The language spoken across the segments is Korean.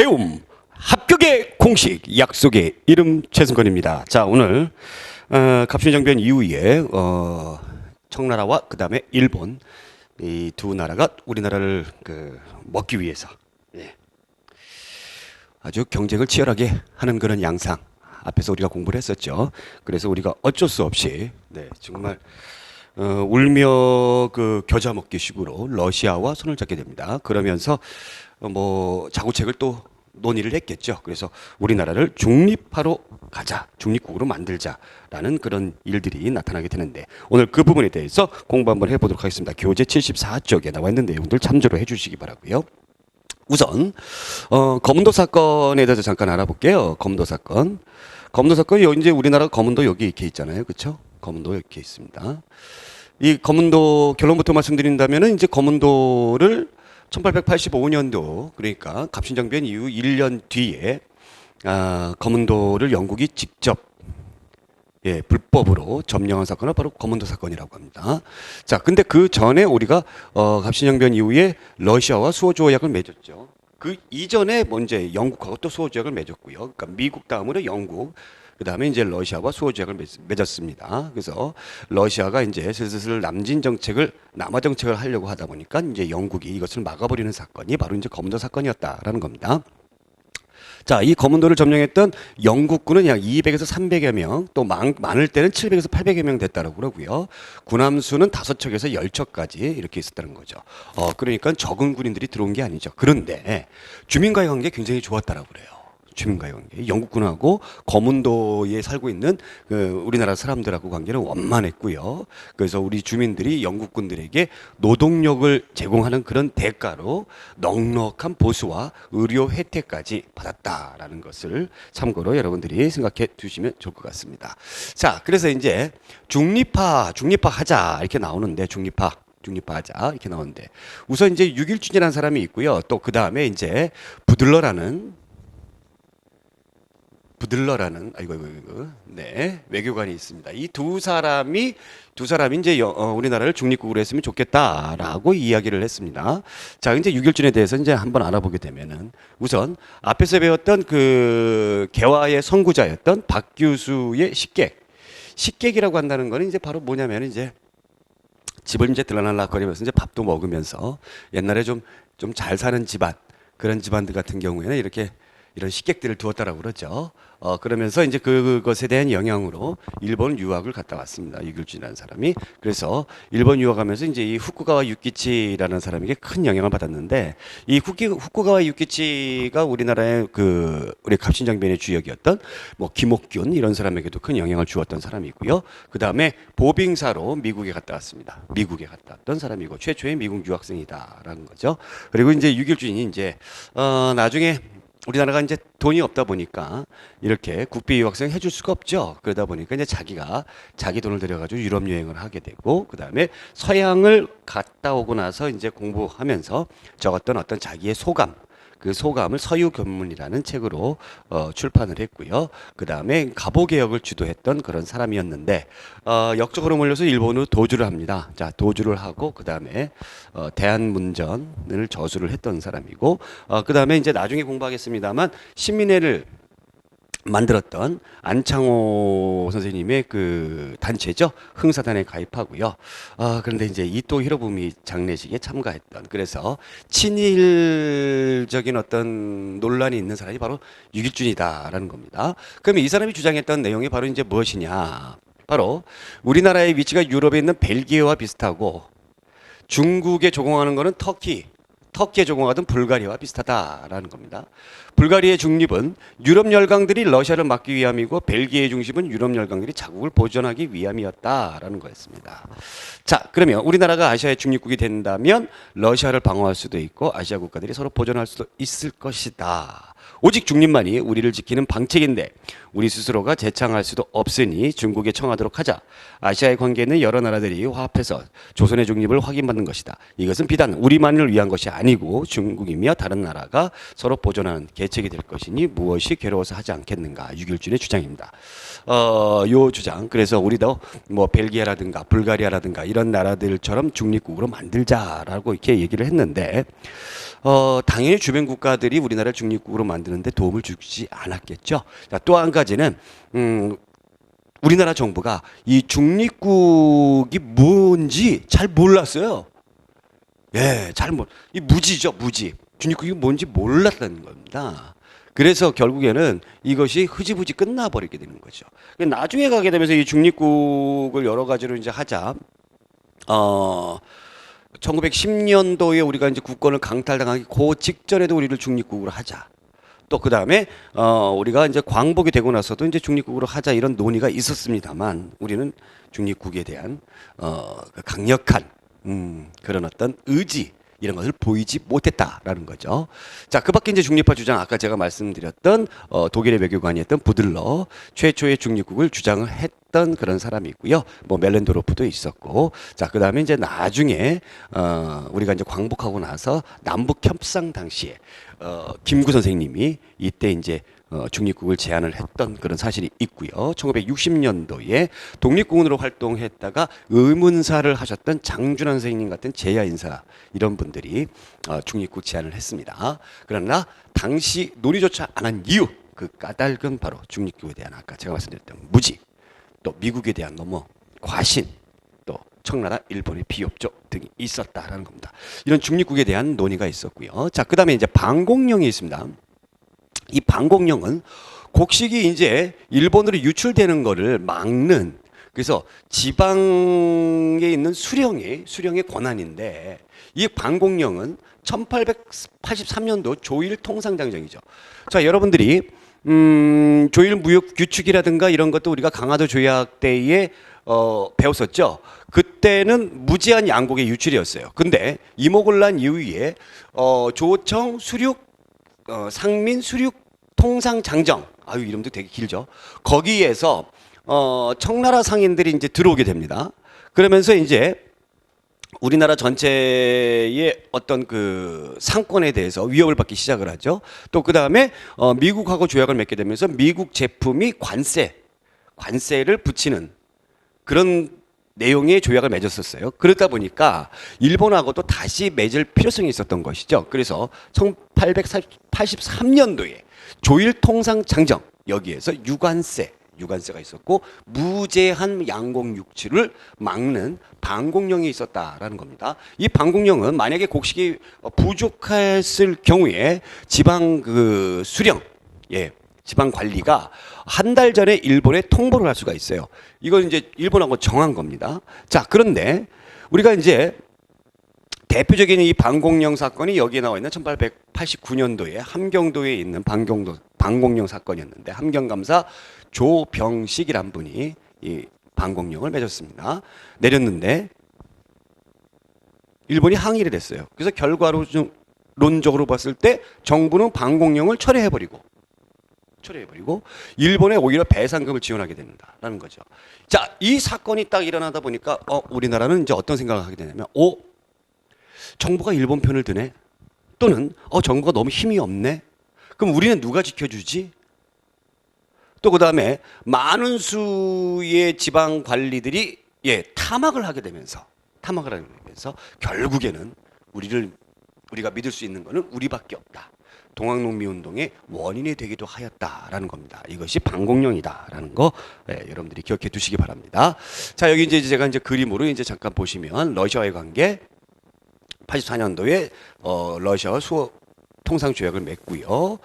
배움 합격의 공식 약속의 이름 최승건입니다. 자 오늘 어, 갑신정변 이후에 어, 청나라와 그 다음에 일본 이 두 나라가 우리나라를 그 먹기 위해서 예. 아주 경쟁을 치열하게 하는 그런 양상 앞에서 우리가 공부를 했었죠. 그래서 우리가 어쩔 수 없이 네, 정말 어, 울며 그 겨자 먹기 식으로 러시아와 손을 잡게 됩니다. 그러면서 어, 뭐 자구책을 또 논의를 했겠죠. 그래서 우리나라를 중립화로 가자, 중립국으로 만들자라는 그런 일들이 나타나게 되는데 오늘 그 부분에 대해서 공부 한번 해보도록 하겠습니다. 교재 74쪽에 나와 있는 내용들 참조를 해주시기 바라고요. 우선 어, 검도 사건에 대해서 잠깐 알아볼게요. 검도 사건. 검도 사건이 이제 우리나라 검은도 여기 이렇게 있잖아요. 그렇죠? 검은도 이렇게 있습니다. 이 검은도 결론부터 말씀드린다면은 이제 검은도를 1885년도 그러니까 갑신정변 이후 1년 뒤에 아, 검은도를 영국이 직접 예, 불법으로 점령한 사건은 바로 검은도 사건이라고 합니다. 자, 근데 그 전에 우리가 어, 갑신정변 이후에 러시아와 수호 조약을 맺었죠. 그 이전에 먼저 영국하고 또 수호 조약을 맺었고요. 그러니까 미국 다음으로 영국, 그 다음에 이제 러시아와 수호 조약을 맺, 맺었습니다. 그래서 러시아가 이제 슬슬 남진 정책을 남아 정책을 하려고 하다 보니까 이제 영국이 이것을 막아버리는 사건이 바로 이제 검은도 사건이었다라는 겁니다. 자, 이 검은도를 점령했던 영국군은 약 200에서 300여 명, 또 많, 많을 때는 700에서 800여 명 됐다고 그러고요. 군함 수는 5척에서 10척까지 이렇게 있었다는 거죠. 어, 그러니까 적은 군인들이 들어온 게 아니죠. 그런데 주민과의 관계 굉장히 좋았다라고 그래요. 주민과의 관계. 영국군하고 검은도에 살고 있는 그 우리나라 사람들하고 관계는 원만했고요. 그래서 우리 주민들이 영국군들에게 노동력을 제공하는 그런 대가로 넉넉한 보수와 의료 혜택까지 받았다라는 것을 참고로 여러분들이 생각해 두시면 좋을 것 같습니다. 자, 그래서 이제 중립화, 중립화 하자 이렇게 나오는데 중립화 중립화하자 이렇게 나오는데 우선 이제 육일준이라는 사람이 있고요. 또 그 다음에 이제 부들러라는 부들러라는 아이고 이거 이거 네 외교관이 있습니다. 이 두 사람이 두 사람이 이제 여- 어, 우리나라를 중립국으로 했으면 좋겠다라고 이야기를 했습니다. 자 이제 육일준에 대해서 이제 한번 알아보게 되면은 우선 앞에서 배웠던 그 개화의 선구자였던 박규수의 식객 식객이라고 한다는 거는 이제 바로 뭐냐면 이제 집을 이제 들락날락거리면서 이제 밥도 먹으면서 옛날에 좀 좀 잘 사는 집안 그런 집안들 같은 경우에는 이렇게 이런 식객들을 두었다라고 그러죠. 어 그러면서 이제 그것에 대한 영향으로 일본 유학을 갔다 왔습니다. 유길준이라는 사람이 그래서 일본 유학하면서 이제 이 후쿠가와 유키치라는 사람에게 큰 영향을 받았는데 이 후키, 후쿠가와 유키치가 우리나라의 그 우리 갑신정변의 주역이었던 뭐 김옥균 이런 사람에게도 큰 영향을 주었던 사람이고요. 그 다음에 보빙사로 미국에 갔다 왔습니다. 미국에 갔다 왔던 사람이고 최초의 미국 유학생이다라는 거죠. 그리고 이제 유길준이 이제 어 나중에 우리나라가 이제 돈이 없다 보니까 이렇게 국비 유학생 해줄 수가 없죠. 그러다 보니까 이제 자기가 자기 돈을 들여가지고 유럽 여행을 하게 되고 그 다음에 서양을 갔다 오고 나서 이제 공부하면서 적었던 어떤 자기의 소감. 그 소감을 서유견문이라는 책으로 어, 출판을 했고요. 그 다음에 갑오 개혁을 주도했던 그런 사람이었는데 어, 역적으로 몰려서 일본으로 도주를 합니다. 자 도주를 하고 그 다음에 어, 대한문전을 저수를 했던 사람이고 어, 그 다음에 이제 나중에 공부하겠습니다만 신민회를 만들었던 안창호 선생님의 그 단체죠 흥사단에 가입하고요. 아 그런데 이제 이토 히로부미 장례식에 참가했던 그래서 친일적인 어떤 논란이 있는 사람이 바로 유길준이다라는 겁니다. 그러면 이 사람이 주장했던 내용이 바로 이제 무엇이냐? 바로 우리나라의 위치가 유럽에 있는 벨기에와 비슷하고 중국에 조공하는 거는 터키, 터키에 조공하던 불가리아와 비슷하다라는 겁니다. 불가리아의 중립은 유럽 열강들이 러시아를 막기 위함이고 벨기에의 중심은 유럽 열강들이 자국을 보존하기 위함이었다라는 거였습니다. 자, 그러면 우리나라가 아시아의 중립국이 된다면 러시아를 방어할 수도 있고 아시아 국가들이 서로 보존할 수도 있을 것이다. 오직 중립만이 우리를 지키는 방책인데 우리 스스로가 재창할 수도 없으니 중국에 청하도록 하자. 아시아의 관계는 여러 나라들이 화합해서 조선의 중립을 확인받는 것이다. 이것은 비단 우리만을 위한 것이 아니고 중국이며 다른 나라가 서로 보존하는 계책이 될 것이니 무엇이 괴로워서 하지 않겠는가. 유길준의 주장입니다. 어, 요 주장. 그래서 우리도 뭐 벨기에라든가 불가리아라든가 이런 나라들처럼 중립국으로 만들자라고 이렇게 얘기를 했는데 어, 당연히 주변 국가들이 우리나라를 중립국으로 만드는데 도움을 주지 않았겠죠. 자, 또한 가지 는 음, 우리나라 정부가 이 중립국이 뭔지 잘 몰랐어요. 예, 잘 몰. 이 무지죠, 무지. 중립국이 뭔지 몰랐다는 겁니다. 그래서 결국에는 이것이 흐지부지 끝나버리게 되는 거죠. 나중에 가게 되면서 이 중립국을 여러 가지로 이제 하자. 어, 1910년도에 우리가 이제 국권을 강탈당하기 그 직전에도 우리를 중립국으로 하자. 또 그 다음에 어 우리가 이제 광복이 되고 나서도 이제 중립국으로 하자 이런 논의가 있었습니다만 우리는 중립국에 대한 어그 강력한 음 그런 어떤 의지 이런 것을 보이지 못했다라는 거죠. 자, 그 밖에 이제 중립화 주장 아까 제가 말씀드렸던 어, 독일의 외교관이었던 부들러 최초의 중립국을 주장을 했던 그런 사람이 있고요. 뭐 멜렌도로프도 있었고, 자 그 다음에 이제 나중에 어, 우리가 이제 광복하고 나서 남북 협상 당시에 어, 김구 선생님이 이때 이제 어, 중립국을 제안을 했던 그런 사실이 있고요. 1960년도에 독립군으로 활동했다가 의문사를 하셨던 장준환 선생님 같은 제야 인사 이런 분들이 어, 중립국 제안을 했습니다. 그러나 당시 논의조차 안 한 이유 그 까닭은 바로 중립국에 대한 아까 제가 말씀드렸던 무지 또 미국에 대한 너무 과신 또 청나라 일본의 비협조 등이 있었다라는 겁니다. 이런 중립국에 대한 논의가 있었고요. 자, 그다음에 이제 방공령이 있습니다. 이 방공령은 곡식이 이제 일본으로 유출되는 거를 막는 그래서 지방에 있는 수령의 수령의 권한인데 이 방공령은 1883년도 조일 통상장정이죠. 자, 여러분들이 음, 조일 무역 규칙이라든가 이런 것도 우리가 강화도 조약 때에 어, 배웠었죠. 그때는 무제한 양곡의 유출이었어요. 근데 이모곤란 이후에 어, 조청 수륙 어, 상민 수륙 통상 장정 아유 이름도 되게 길죠. 거기에서 어, 청나라 상인들이 이제 들어오게 됩니다. 그러면서 이제 우리나라 전체의 어떤 그 상권에 대해서 위협을 받기 시작을 하죠. 또 그 다음에 어, 미국하고 조약을 맺게 되면서 미국 제품이 관세, 관세를 붙이는 그런 내용의 조약을 맺었었어요. 그러다 보니까 일본하고도 다시 맺을 필요성이 있었던 것이죠. 그래서 1883년도에 조일 통상 장정 여기에서 유관세 유관세가 있었고 무제한 육출을 막는 방공령이 있었다라는 겁니다. 이 방공령은 만약에 곡식이 부족했을 경우에 지방 그 수령 예 지방 관리가 한 달 전에 일본에 통보를 할 수가 있어요. 이건 이제 일본하고 정한 겁니다. 자 그런데 우리가 이제 대표적인 이 방공령 사건이 여기에 나와 있는 1889년도에 함경도에 있는 방경도 방공령 사건이었는데 함경감사 조병식이란 분이 이 방공령을 맺었습니다. 내렸는데 일본이 항의를 했어요. 그래서 결과로 좀 론적으로 봤을 때 정부는 방공령을 철회해버리고 철회해버리고 일본에 오히려 배상금을 지원하게 된다라는 거죠. 자, 이 사건이 딱 일어나다 보니까 어, 우리나라는 이제 어떤 생각을 하게 되냐면, 오, 정부가 일본 편을 드네. 또는 어, 정부가 너무 힘이 없네. 그럼 우리는 누가 지켜주지? 또 그 다음에 많은 수의 지방 관리들이 예, 탐악을 하게 되면서 탐악을 하게 되면서 결국에는 우리를 우리가 믿을 수 있는 거는 우리밖에 없다. 동학농미 운동의 원인이 되기도 하였다라는 겁니다. 이것이 방공령이다라는 거 예, 여러분들이 기억해 두시기 바랍니다. 자 여기 이제 제가 이제 그림으로 이제 잠깐 보시면 러시아의 관계 84년도에 어, 러시아와 수호 통상 조약을 맺고요.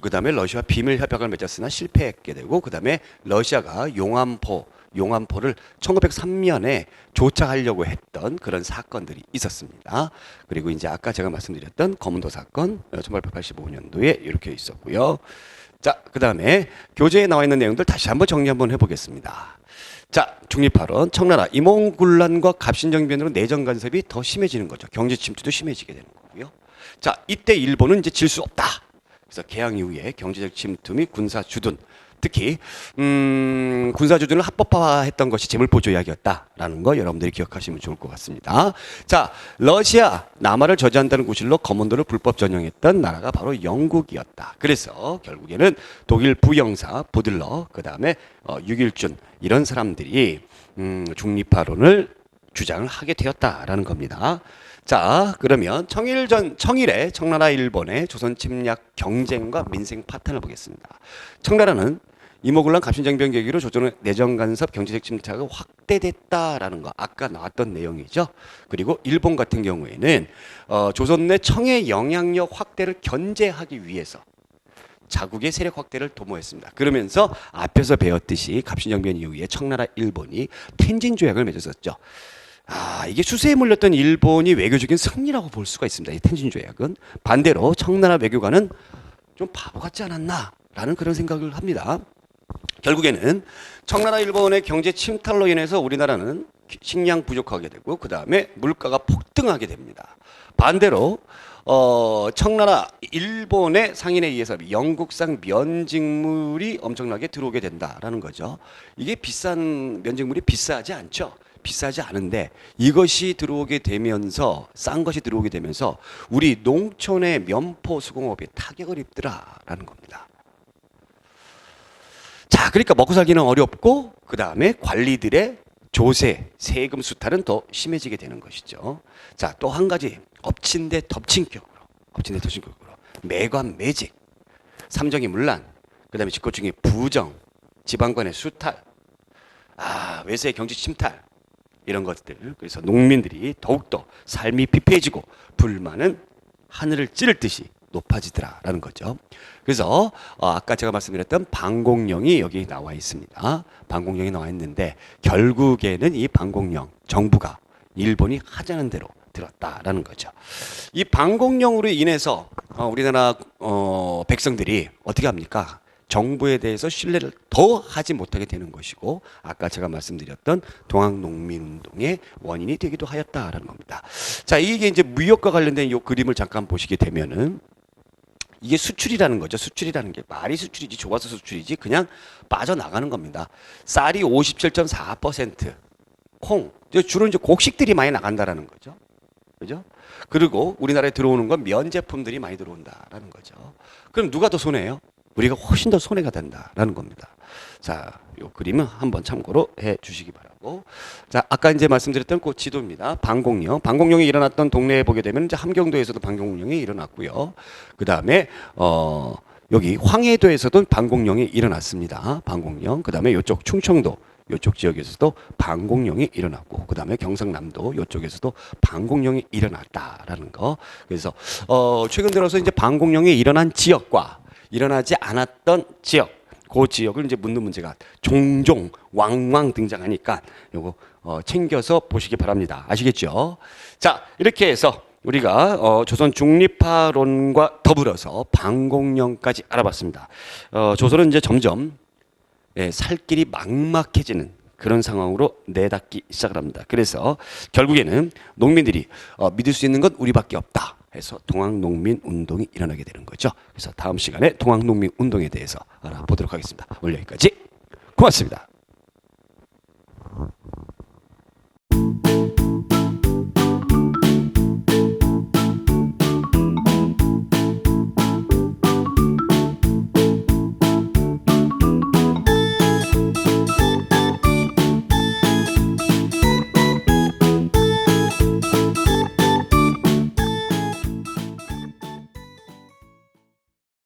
그 다음에 러시아 비밀 협약을 맺었으나 실패했게 되고 그 다음에 러시아가 용암포 용암포를 1903년에 조차하려고 했던 그런 사건들이 있었습니다. 그리고 이제 아까 제가 말씀드렸던 검은도 사건 1885년도에 이렇게 있었고요. 자, 그 다음에 교재에 나와 있는 내용들 다시 한번 정리 한번 해보겠습니다. 자, 중립발언, 청나라, 임원군란과 갑신정변으로 내정 간섭이 더 심해지는 거죠. 경제 침투도 심해지게 되는 거고요. 자, 이때 일본은 이제 질 수 없다. 그래서 개항 이후에 경제적 침투 및 군사 주둔, 특히 음, 군사 주둔을 합법화했던 것이 재물보조 이야기였다라는 거 여러분들이 기억하시면 좋을 것 같습니다. 자, 러시아 남하를 저지한다는 구실로 검은도를 불법 전용했던 나라가 바로 영국이었다. 그래서 결국에는 독일 부영사 보들러 그 다음에 어, 육일준 이런 사람들이 음, 중립파론을 주장을 하게 되었다라는 겁니다. 자, 그러면 청일전 청일의 청나라 일본의 조선 침략 경쟁과 민생 파탄을 보겠습니다. 청나라는 이모군란 갑신정변 계기로 조선의 내정 간섭 경제적 침략이 확대됐다라는 거 아까 나왔던 내용이죠. 그리고 일본 같은 경우에는 어, 조선 내 청의 영향력 확대를 견제하기 위해서 자국의 세력 확대를 도모했습니다. 그러면서 앞에서 배웠듯이 갑신정변 이후에 청나라 일본이 텐진 조약을 맺었었죠. 아, 이게 수세에 몰렸던 일본이 외교적인 승리라고 볼 수가 있습니다. 이 텐진 조약은 반대로 청나라 외교관은 좀 바보 같지 않았나라는 그런 생각을 합니다. 결국에는 청나라 일본의 경제 침탈로 인해서 우리나라는 식량 부족하게 되고 그 다음에 물가가 폭등하게 됩니다. 반대로 어, 청나라 일본의 상인에 의해서 영국산 면직물이 엄청나게 들어오게 된다라는 거죠. 이게 비싼 면직물이 비싸지 않죠. 비싸지 않은데 이것이 들어오게 되면서 싼 것이 들어오게 되면서 우리 농촌의 면포 수공업이 타격을 입더라라는 겁니다. 자, 그러니까 먹고 살기는 어렵고 그 다음에 관리들의 조세, 세금 수탈은 더 심해지게 되는 것이죠. 자, 또 한 가지. 엎친 데 덮친 격으로, 엎친 데 덮친 격으로. 매관 매직, 삼정이 문란, 그 다음에 중에 부정, 지방관의 수탈, 아, 외세의 경제 침탈. 이런 것들. 그래서 농민들이 더욱더 삶이 피폐해지고 불만은 하늘을 찌를 듯이 높아지더라라는 거죠. 그래서 어, 아까 제가 말씀드렸던 방공령이 여기 나와 있습니다. 방공령이 나와 있는데 결국에는 이 방공령 정부가 일본이 하자는 대로 들었다라는 거죠. 이 방공령으로 인해서 어, 우리나라 어, 백성들이 어떻게 합니까? 정부에 대해서 신뢰를 더 하지 못하게 되는 것이고 아까 제가 말씀드렸던 동학농민운동의 원인이 되기도 하였다라는 겁니다. 자 이게 이제 무역과 관련된 이 그림을 잠깐 보시게 되면은 이게 수출이라는 거죠. 수출이라는 게 말이 수출이지 좋아서 수출이지 그냥 빠져나가는 겁니다. 쌀이 57.4%, 콩 주로 이제 곡식들이 많이 나간다라는 거죠. 그죠? 그리고 우리나라에 들어오는 건 면 제품들이 많이 들어온다라는 거죠. 그럼 누가 더 손해예요? 우리가 훨씬 더 손해가 된다라는 겁니다. 자, 요 그림은 한번 참고로 해 주시기 바 라고. 자, 아까 이제 말씀드렸던 그 지도입니다. 방공령. 방공령이 일어났던 동네에 보게 되면 이제 함경도에서도 방공령이 일어났고요. 그 다음에 어 여기 황해도에서도 방공령이 일어났습니다. 방공령. 그 다음에 요쪽 충청도 요쪽 지역에서도 방공령이 일어났고 그 다음에 경상남도 요쪽에서도 방공령이 일어났다라는 거. 그래서 어 최근 들어서 이제 방공령이 일어난 지역과 일어나지 않았던 지역, 그 지역을 이제 묻는 문제가 종종 왕왕 등장하니까 요거 어, 챙겨서 보시기 바랍니다. 아시겠죠? 자, 이렇게 해서 우리가 어, 조선 중립화론과 더불어서 방공령까지 알아봤습니다. 어, 조선은 이제 점점 예, 살 길이 막막해지는 그런 상황으로 내닫기 시작을 합니다. 그래서 결국에는 농민들이 어, 믿을 수 있는 건 우리밖에 없다. 해서 동학농민 운동이 일어나게 되는 거죠. 그래서 다음 시간에 동학농민 운동에 대해서 알아보도록 하겠습니다. 오늘 여기까지 고맙습니다.